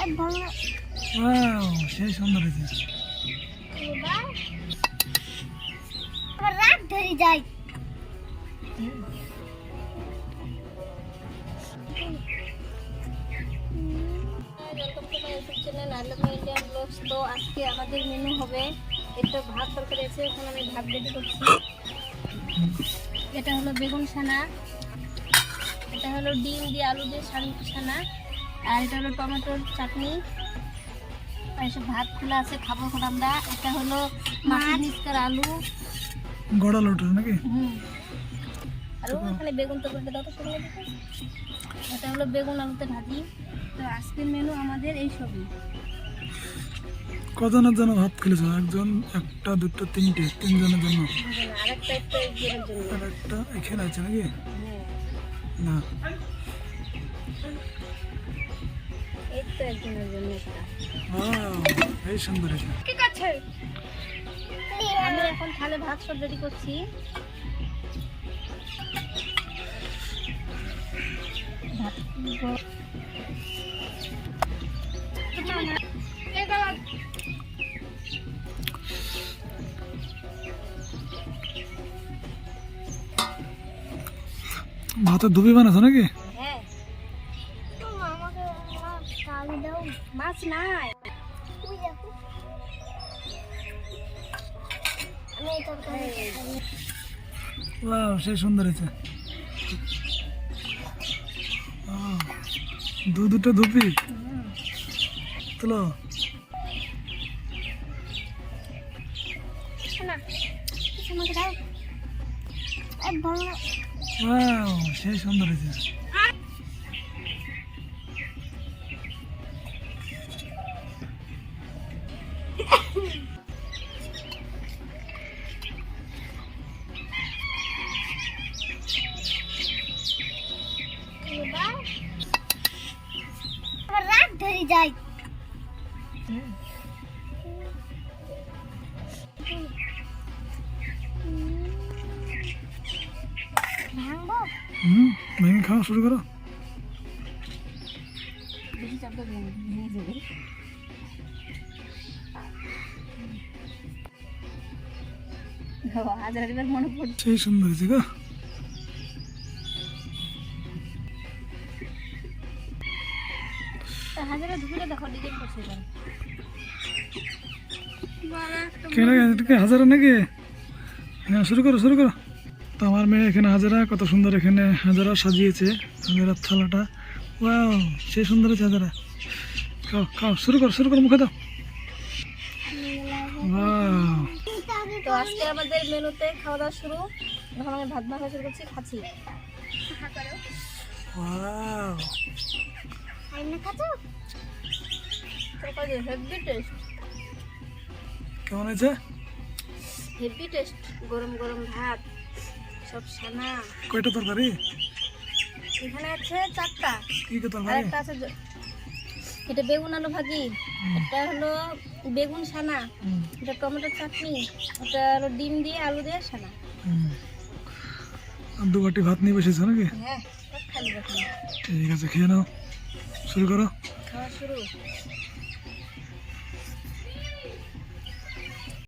Wow সেই সুন্দর হয়েছে। রাত ধরে যায় তো আজকে আমাদের মেনু হবে একটা ভাত তরকারি আছে এখন আমি ভাত রেডি করছি এটা হলো বেগুন ছানা এটা হলো ডিম দিয়ে আলু দিয়ে ছানা। আর এটা হলো টমেটোর চাটনি। আর এসব ভাত খোলা আছে খাব এখন আমরা। এটা হলো মাছের নিচকার আলু। গড়াল ওঠে নাকি? হুম। আর ওখানে বেগুন তরকারিটা দাও তো এটা হলো বেগুন আলুতে ভাজি। তো আজকের মেনু আমাদের এই সবই। কজনের জন্য ভাত খেলেছো? একজন একটা দুটো তিনটে তিনজনের জন্য? আরেকটা একটা একজনের জন্য আর একটা এখানে আছে নাকি? হ্যাঁ। না। একজনের জন্য একটা ওয়াও এই সুন্দর ঠিক আছে। আমি এখন তাহলে ভাত সব রেডি করছি। ভাতের ধুবি বানাছো নাকি? মাছ নাই। ওয়াও সুন্দর হয়েছে দু দুটো ধুপি। তুলো। সেই সুন্দর হয়েছে এবার আবার রাত ধরে যায় ভাঙবো হুম ভেঙে খাওয়া শুরু করো বেশি চাপ দেবো না, ভেঙে যাবে সেই সুন্দর হাজারে নাকি? হ্যাঁ শুরু করো শুরু করো। তো আমার মেয়ে এখানে হাজারা কত সুন্দর এখানে হাজারা সাজিয়েছে হাজারার থালাটা। ওয়াও সেই সুন্দর হয়েছে হাজারা। খাও খাও শুরু করো শুরু করো মুখে দাও। ওয়াও তো আজকে আমাদের মেনুতে খাওয়া দাওয়া শুরু। এখন আমি ভাত মাখা শুরু করছি খাচ্ছি। কেমন হয়েছে? হেভি টেস্ট গরম গরম ভাত সব সানা কয়টা তরকারি? এখানে আছে চারটা। কি তরকারি? একটা আছে এটা বেগুন আলু ভাজি। এটা হলো বেগুন সানা এটা টমেটো চাটনি এটা হলো ডিম দিয়ে আলু দিয়ে সানা দু বাটি ভাত নিয়ে বসেছো নাকি? হ্যাঁ ঠিক আছে খেয়ে নাও শুরু করো। খাওয়া শুরু।